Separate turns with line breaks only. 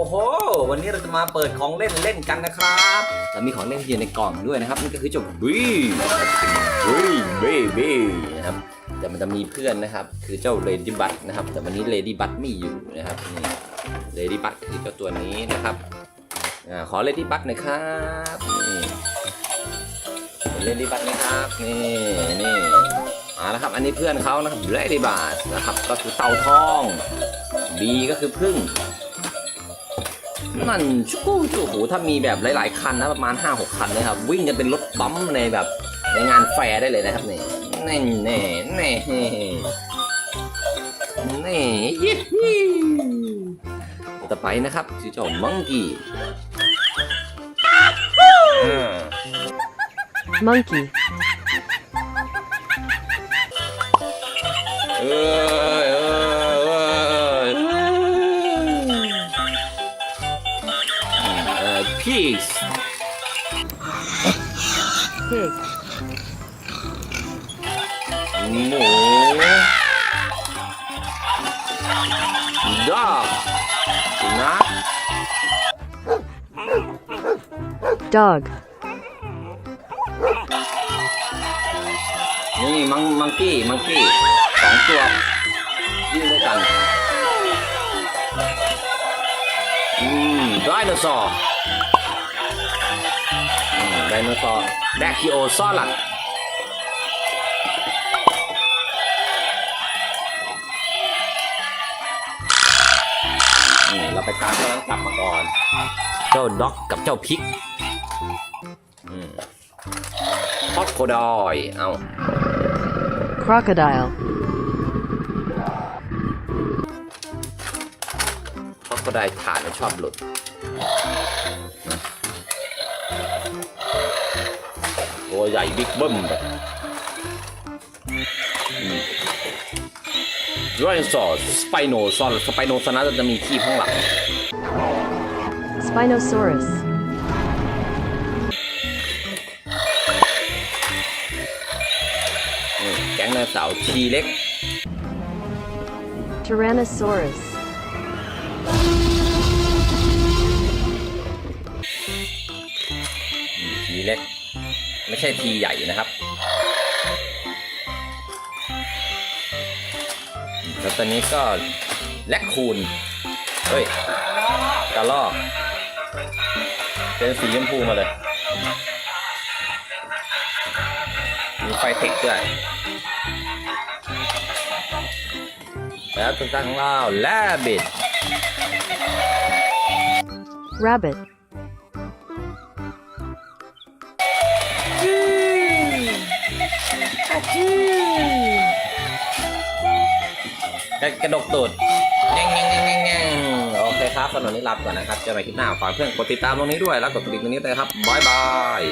โอ้โห วันนี้เราจะมาเปิดของเล่นเล่นกันนะครับแล้วมีของเล่นที่อยู่ในกล่องด้วยนะครับนี่ก็คือเจ้าบีบีบีบีนะครับแต่มันจะมีเพื่อนนะครับ คือเจ้าเลดี้บัตนะครับ แต่วันนี้เลดี้บัตไม่อยู่นะครับนี่เลดี้บัตคือเจ้าตัวนี้นะครับอขอเลดี้บัตหน่อยครับนี่เลดี้บัตนะครับนี่นี่มาแล้วครับอันนี้เพื่อนเขานะครับเลดี้บัตนะครับ ก็คือเต่าทอง B ก็คือพึ่ง นั่นชู้ชู้โหถ้ามีแบบหลาย ๆ คันนะประมาณ 5-6 คันนะครับ วิ่งกันเป็นรถบัมป์ในแบบในงานแฟร์ได้เลยนะครับนี่แน่แน่แน่แน่ยี่ฮีต่อไปนะครับชื่อเจ้ามังกี้
monkey,
เอ้ยเอ้ peace
pig,
หมู dog สุนัข
dog,
นี่มังมังกี้มังกี้สองตัววิ่งด้วยกัน ไดโนเสาร์ไดโนเสาร์แดคิโอซอลัดนี่เราไปตามเจ้านั้นกลับมาก่อน เจ้าด็อกกับเจ้าพิกอืมคอกโคดอย เอา
crocodile,
ก็ได้ฐานมันชอบหลุดตัวใหญ่บิ๊กเบิ้มแบบดรายซอสสไปโนซอนสไปโนซอนัสจะมีขี้ข้างหลัง
spinosaurus,
นี่แก๊งไดโนเสาร์ทีเล็ก
tyrannosaurus,
ใช่ทีใหญ่นะครับแล้วตอนนี้ก็แลคคูนเฮ้ยกระลอก เป็นสีชมพูมาเลย มีไฟเทคด้วย แล้วตัวตั้งล่าแลบิด
rabbit,
กระดกตูดแง่งแง่งแง่งแง่งแง่งโอเคครับสำหรับวันนี้ลาไปก่อนนะครับเจอกันใหม่คลิปหน้าฝากเพื่อนกดติดตามตรงนี้ด้วยแล้วกดกระดิ่งตรงนี้ด้วยครับบายบาย